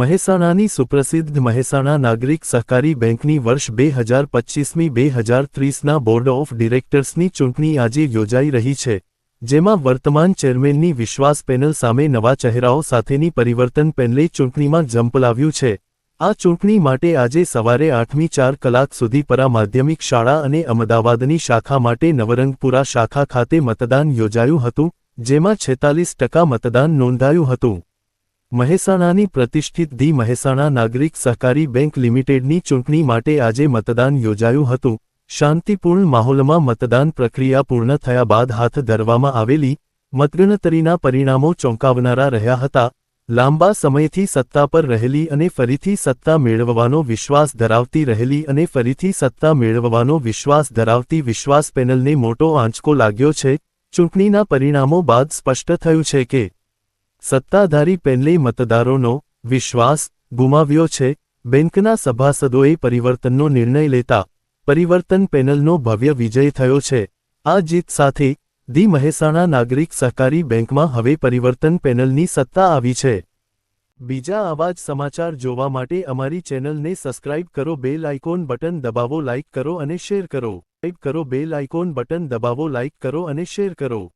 મહેસાણાની સુપ્રસિદ્ધ મહેસાણા નાગરિક સહકારી બેંકની વર્ષ બે હજાર પચ્ચીસમી બે હજાર ત્રીસના બોર્ડ ઓફ ડિરેક્ટર્સની ચૂંટણી આજે યોજાઈ રહી છે, જેમાં વર્તમાન ચેરમેનની વિશ્વાસ પેનલ સામે નવા ચહેરાઓ સાથેની પરિવર્તન પેનલે ચૂંટણીમાં ઝંપલાવ્યું છે. આ ચૂંટણી માટે આજે સવારે આઠમી ચાર કલાક સુધી પરા માધ્યમિક શાળા અને અમદાવાદની શાખા માટે નવરંગપુરા શાખા ખાતે મતદાન યોજાયું હતું, જેમાં છેતાલીસ ટકા મતદાન નોંધાયું હતું. મહેસાણાની પ્રતિષ્ઠિત ધી મહેસાણા નાગરિક સહકારી બેંક લિમિટેડની ચૂંટણી માટે આજે મતદાન યોજાયું હતું. શાંતિપૂર્ણ માહોલમાં મતદાન પ્રક્રિયા પૂર્ણ થયા બાદ હાથ ધરવામાં આવેલી મતગણતરીના પરિણામો ચોંકાવનારા રહ્યા હતા. લાંબા સમયથી સત્તા પર રહેલી અને ફરીથી સત્તા મેળવવાનો વિશ્વાસ ધરાવતી રહેલી અને ફરીથી સત્તા મેળવવાનો વિશ્વાસ ધરાવતી વિશ્વાસ પેનલને મોટો આંચકો લાગ્યો છે. ચૂંટણીના પરિણામો બાદ સ્પષ્ટ થયું છે કે સત્તાધારી પેનલે મતદારોનો વિશ્વાસ ગુમાવ્યો છે. બેંકના સભાસદોએ પરિવર્તનનો નિર્ણય લેતા પરિવર્તન પેનલનો ભવ્ય વિજય થયો છે. આ જીત સાથે ધી મહેસાણા નાગરિક સહકારી બેંકમાં હવે પરિવર્તન પેનલની સત્તા આવી છે. બીજા આવા જ સમાચાર જોવા માટે અમારી ચેનલને સબસ્ક્રાઇબ કરો, બેલ આઇકોન બટન દબાવો, લાઇક કરો અને શેર કરો. ટાઈપ કરો બેલ આઇકોન બટન દબાવો, લાઇક કરો અને શેર કરો.